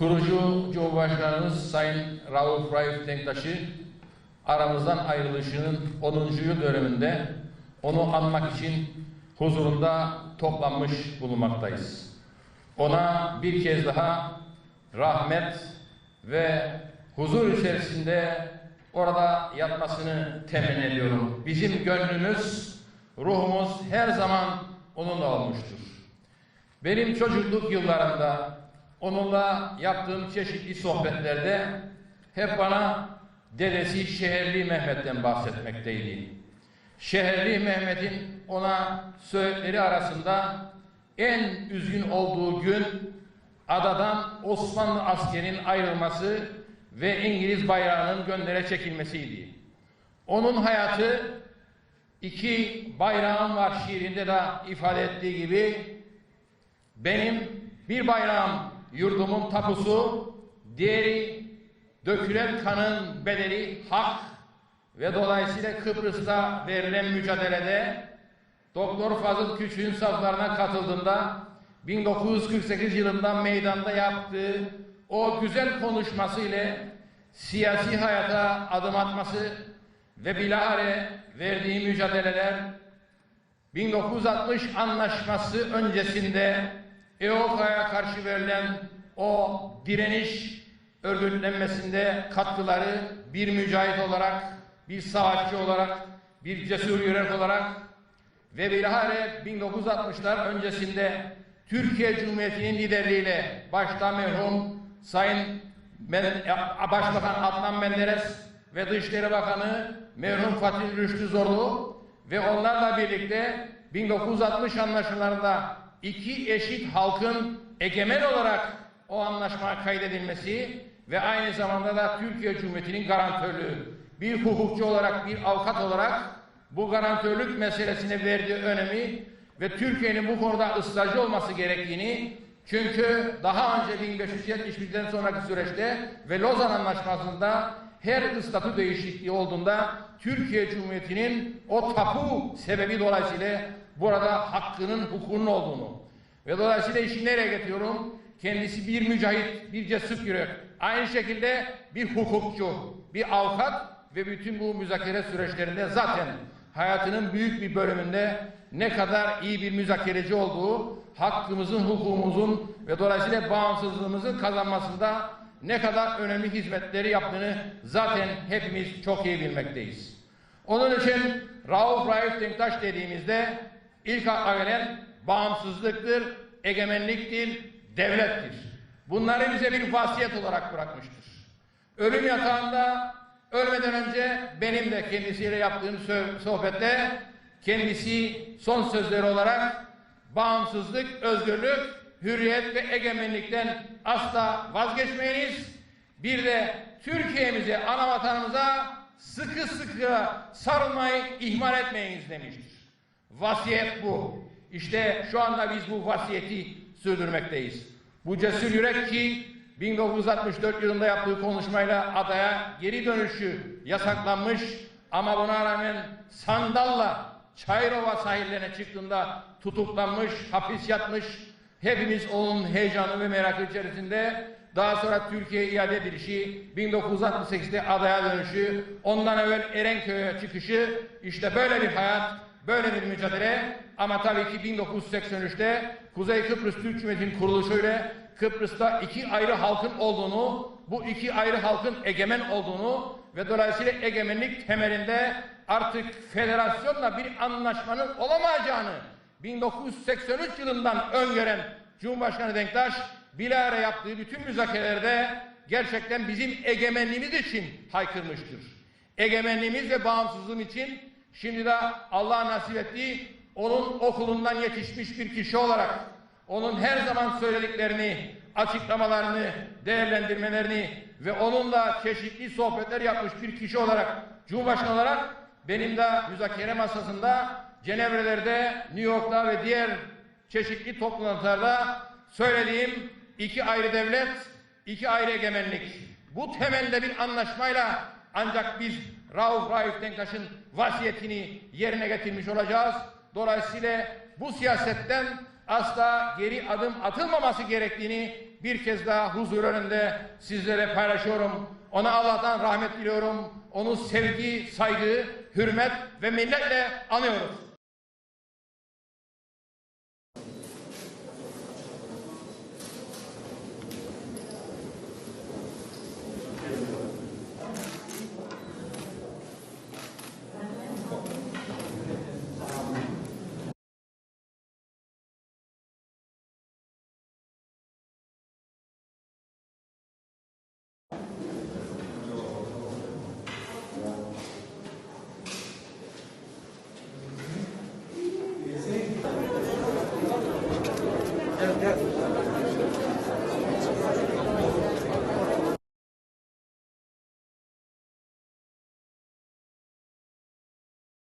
kurucu Cumhurbaşkanımız Sayın Rauf Raif Denktaş'ı aramızdan ayrılışının 10. yıl döneminde onu anmak için huzurunda toplanmış bulunmaktayız. Ona bir kez daha rahmet ve huzur içerisinde orada yatmasını temin ediyorum. Bizim gönlümüz, ruhumuz her zaman onunla olmuştur. Benim çocukluk yıllarımda onunla yaptığım çeşitli sohbetlerde hep bana dedesi Şehirli Mehmet'ten bahsetmekteydi. Şehirli Mehmet'in ona söyledikleri arasında en üzgün olduğu gün adadan Osmanlı askerinin ayrılması ve İngiliz bayrağının göndere çekilmesiydi. Onun hayatı iki bayrağım var şiirinde de ifade ettiği gibi benim bir bayrağım yurdumun tapusu, diğeri dökülen kanın bedeli hak ve dolayısıyla Kıbrıs'ta verilen mücadelede Doktor Fazıl Küçük'ün saflarına katıldığında 1948 yılında meydanda yaptığı o güzel konuşması ile siyasi hayata adım atması ve bilahare verdiği mücadeleler 1960 anlaşması öncesinde EOKA'ya karşı verilen o direniş örgütlenmesinde katkıları bir mücahit olarak, bir savaşçı olarak, bir cesur yürek olarak ve bilahare 1960'lar öncesinde Türkiye Cumhuriyeti'nin liderliğiyle başta merhum Sayın Başbakan Adnan Menderes ve Dışişleri Bakanı merhum Fatih Rüştü Zorlu ve onlarla birlikte 1960 anlaşmalarında iki eşit halkın egemen olarak o anlaşmaya kaydedilmesi ve aynı zamanda da Türkiye Cumhuriyeti'nin garantörlüğü. Bir hukukçu olarak bir avukat olarak bu garantörlük meselesine verdiği önemi ve Türkiye'nin bu konuda ısrarcı olması gerektiğini çünkü daha önce 1571'den sonraki süreçte ve Lozan Anlaşması'nda her statü değişikliği olduğunda Türkiye Cumhuriyeti'nin o tapu sebebi dolayısıyla burada hakkının, hukukunun olduğunu ve dolayısıyla işi nereye getiriyorum? Kendisi bir mücahit, bir cesur yürek. Aynı şekilde bir hukukçu, bir avukat ve bütün bu müzakere süreçlerinde zaten hayatının büyük bir bölümünde ne kadar iyi bir müzakereci olduğu, hakkımızın, hukukumuzun ve dolayısıyla bağımsızlığımızın kazanmasında ne kadar önemli hizmetleri yaptığını zaten hepimiz çok iyi bilmekteyiz. Onun için Rauf Raif Denktaş dediğimizde ilk akla gelen bağımsızlıktır, egemenliktir, devlettir. Bunları bize bir vasiyet olarak bırakmıştır. Ölüm yatağında ölmeden önce benim de kendisiyle yaptığım sohbette kendisi son sözleri olarak bağımsızlık, özgürlük, hürriyet ve egemenlikten asla vazgeçmeyiniz. Bir de Türkiye'mize, ana vatanımıza sıkı sıkı sarılmayı ihmal etmeyiniz demiştir. Vasiyet bu. İşte şu anda biz bu vasiyeti sürdürmekteyiz. Bu cesur yürek ki 1964 yılında yaptığı konuşmayla adaya geri dönüşü yasaklanmış ama buna rağmen sandalla Çayrova sahillerine çıktığında tutuklanmış, hapis yatmış. Hepimiz onun heyecanı ve merakı içerisinde daha sonra Türkiye'ye iade edilişi, 1968'de adaya dönüşü, ondan evvel Erenköy'e çıkışı, işte böyle bir hayat, böyle bir mücadele. Ama tabii ki 1983'te Kuzey Kıbrıs Türk Cumhuriyeti'nin kuruluşuyla Kıbrıs'ta iki ayrı halkın olduğunu, bu iki ayrı halkın egemen olduğunu ve dolayısıyla egemenlik temelinde artık federasyonla bir anlaşmanın olamayacağını 1983 yılından öngören Cumhurbaşkanı Denktaş bilahare yaptığı bütün müzakerelerde gerçekten bizim egemenliğimiz için haykırmıştır. Egemenliğimiz ve bağımsızlığım için şimdi de Allah nasip ettiği onun okulundan yetişmiş bir kişi olarak onun her zaman söylediklerini, açıklamalarını, değerlendirmelerini ve onunla çeşitli sohbetler yapmış bir kişi olarak, Cumhurbaşkanı olarak benim de müzakere masasında Cenevre'lerde, New York'ta ve diğer çeşitli toplantılarda söylediğim iki ayrı devlet, iki ayrı egemenlik. Bu temelde bir anlaşmayla ancak biz Rauf Raif Denktaş'ın vasiyetini yerine getirmiş olacağız. Dolayısıyla bu siyasetten asla geri adım atılmaması gerektiğini bir kez daha huzur önünde sizlere paylaşıyorum. Ona Allah'tan rahmet diliyorum. Onu sevgi, saygı, hürmet ve minnetle anıyoruz. that, that